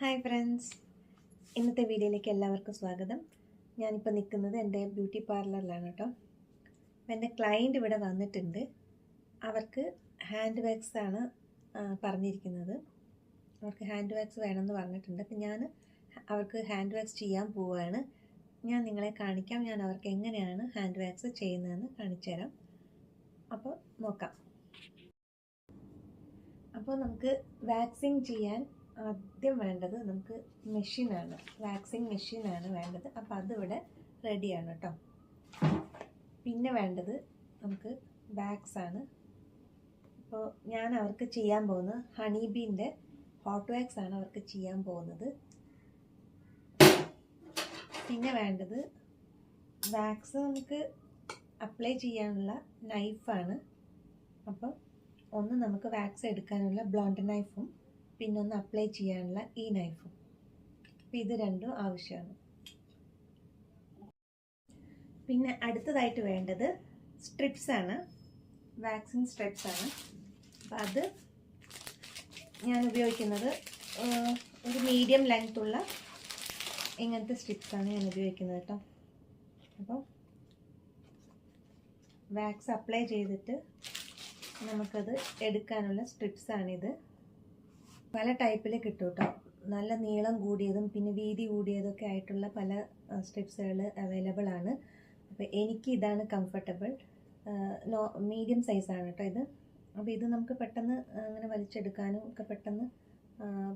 Hi friends ഇന്നത്തെ വീഡിയോയിലേക്ക് എല്ലാവർക്കും സ്വാഗതം. ഞാനിപ്പോൾ നിൽക്കുന്നത് എന്റെ ബ്യൂട്ടി പാർലറിലാണ് കേട്ടോ. എന്റെ ക്ലയന്റ് ഇവിടെ വന്നിട്ടുണ്ട്. അവർക്ക് ഹാൻഡ് വാക്സ് ആണ് പറഞ്ഞിരിക്കുന്നത്. അവർക്ക് ഹാൻഡ് വാക്സ് വേണമെന്ന് പറഞ്ഞിട്ടുണ്ട്. അപ്പം ഞാൻ അവർക്ക് ഹാൻഡ് വാക്സ് ചെയ്യാൻ പോവുകയാണ് ഞാൻ നിങ്ങളെ കാണിക്കാം. ഞാൻ അവർക്ക് എങ്ങനെയാണ് ഹാൻഡ് വാക്സ് ചെയ്യുന്നതെന്ന് കാണിച്ചു തരാം. അപ്പോൾ നോക്കാം. അപ്പോൾ നമുക്ക് വാക്സിങ് ചെയ്യാൻ ആദ്യം വേണ്ടത് നമുക്ക് മെഷീനാണ് വാക്സിങ് മെഷീനാണ് വേണ്ടത്. അപ്പോൾ അതിവിടെ റെഡിയാണ് കേട്ടോ പിന്നെ വേണ്ടത് നമുക്ക് ആണ്. അപ്പോൾ ഞാൻ അവർക്ക് ചെയ്യാൻ പോകുന്നത് ഹണി ബീന്റെ ഹോട്ട് വാക്സ് ആണ് അവർക്ക് ചെയ്യാൻ പോകുന്നത്. പിന്നെ വേണ്ടത് വാക്സ് നമുക്ക് അപ്ലൈ ചെയ്യാനുള്ള നൈഫാണ് അപ്പോൾ ഒന്ന് നമുക്ക് വാക്സ് എടുക്കാനുള്ള ബ്ലോണ്ട് നൈഫും പിന്നെ ഒന്ന് അപ്ലൈ ചെയ്യാനുള്ള ഈ നൈഫും അപ്പോൾ ഇത് രണ്ടും ആവശ്യമാണ്. പിന്നെ അടുത്തതായിട്ട് വേണ്ടത് സ്ട്രിപ്സ് ആണ്. വാക്സിൻ സ്ട്രിപ്സ് ആണ്. അപ്പോൾ അത് ഞാൻ ഉപയോഗിക്കുന്നത് ഒരു മീഡിയം ലെങ്ത് ഉള്ള ഇങ്ങനത്തെ സ്ട്രിപ്സാണ് ഞാൻ ഉപയോഗിക്കുന്നത് കേട്ടോ. അപ്പോൾ വാക്സ് അപ്ലൈ ചെയ്തിട്ട് നമുക്കത് എടുക്കാനുള്ള സ്ട്രിപ്സ് ആണിത്. പല ടൈപ്പിൽ കിട്ടും കേട്ടോ നല്ല നീളം കൂടിയതും പിന്നെ വീതി കൂടിയതൊക്കെ ആയിട്ടുള്ള പല സ്ട്രിപ്സുകൾ അവൈലബിൾ ആണ്. അപ്പോൾ എനിക്ക് ഇതാണ് കംഫർട്ടബിൾ നോ മീഡിയം സൈസാണ് കേട്ടോ ഇത്. അപ്പോൾ ഇത് നമുക്ക് പെട്ടെന്ന് അങ്ങനെ വലിച്ചെടുക്കാനും ഒക്കെ പെട്ടെന്ന്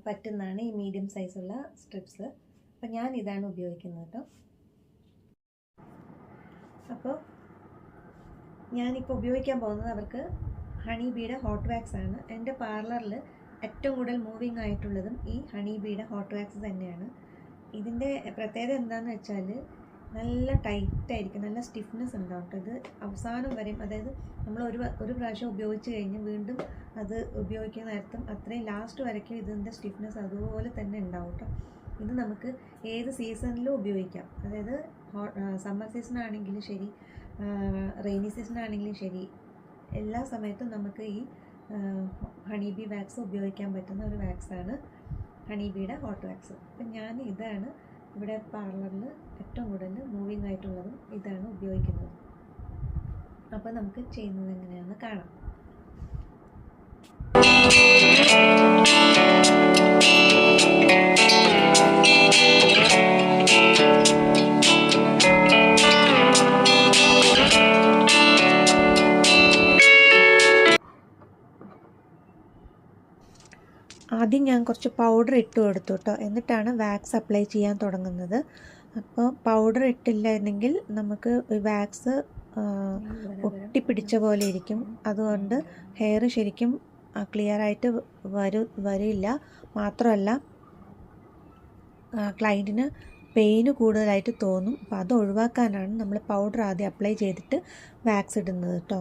പറ്റുന്നതാണ് ഈ മീഡിയം സൈസുള്ള സ്ട്രിപ്സ് അപ്പോൾ ഞാൻ ഇതാണ് ഉപയോഗിക്കുന്നത് കേട്ടോ അപ്പോൾ ഞാനിപ്പോൾ ഉപയോഗിക്കാൻ പോകുന്നത് അവർക്ക് ഹണി ബീയുടെ ഹോട്ട് വാക്സ് ആണ് എന്റെ പാർലറിൽ ഏറ്റവും കൂടുതൽ മൂവിങ് ആയിട്ടുള്ളതും ഈ ഹണി ബീയുടെ ഹോട്ട് വാക്സ് തന്നെയാണ്. ഇതിന്റെ പ്രത്യേകത എന്താണെന്ന് വെച്ചാൽ നല്ല ടൈറ്റ് ആയിരിക്കും നല്ല സ്റ്റിഫ്നെസ് ഉണ്ടാവും ഇത് അവസാനം വരെയും അതായത് നമ്മൾ ഒരു ഒരു പ്രാവശ്യം ഉപയോഗിച്ച് കഴിഞ്ഞ് വീണ്ടും അത് ഉപയോഗിക്കുന്ന നേരത്തും അത്രയും ലാസ്റ്റ് വരയ്ക്കും ഇതിന്റെ സ്റ്റിഫ്നെസ് അതുപോലെ തന്നെ ഉണ്ടാവും കേട്ടോ. ഇത് നമുക്ക് ഏത് സീസണിലും ഉപയോഗിക്കാം. അതായത് സമ്മർ സീസൺ ആണെങ്കിലും ശരി റെയിനി സീസൺ ആണെങ്കിലും ശരി എല്ലാ സമയത്തും നമുക്ക് ഈ ഹണി ബി വാക്സ് ഉപയോഗിക്കാൻ പറ്റുന്ന ഒരു വാക്സാണ്. ഹണി ബിയുടെ ഹോട്ട് വാക്സ്. അപ്പം ഞാൻ ഇതാണ് ഇവിടെ പാർലറിൽ ഏറ്റവും കൂടുതൽ മൂവിങ് ആയിട്ടുള്ളതും ഇതാണ് ഉപയോഗിക്കുന്നത്. അപ്പോൾ നമുക്ക് ചെയ്യുന്നത് എങ്ങനെയാണെന്ന് കാണാം. ഞാൻ കുറച്ച് പൗഡർ ഇട്ട് കൊടുത്തു കേട്ടോ എന്നിട്ടാണ് വാക്സ് അപ്ലൈ ചെയ്യാൻ തുടങ്ങുന്നത്. അപ്പോൾ പൗഡർ ഇട്ടില്ലായിരുന്നെങ്കിൽ നമുക്ക് വാക്സ് ഒട്ടിപ്പിടിച്ച പോലെ ഇരിക്കും. അതുകൊണ്ട് ഹെയർ ശരിക്കും ക്ലിയർ ആയിട്ട് വരു വരില്ല. മാത്രമല്ല ക്ലയന്റിന് പെയിന് കൂടുതലായിട്ട് തോന്നും. അപ്പോൾ അത് ഒഴിവാക്കാനാണ് നമ്മൾ പൗഡർ ആദ്യം അപ്ലൈ ചെയ്തിട്ട് വാക്സ് ഇടുന്നത് കേട്ടോ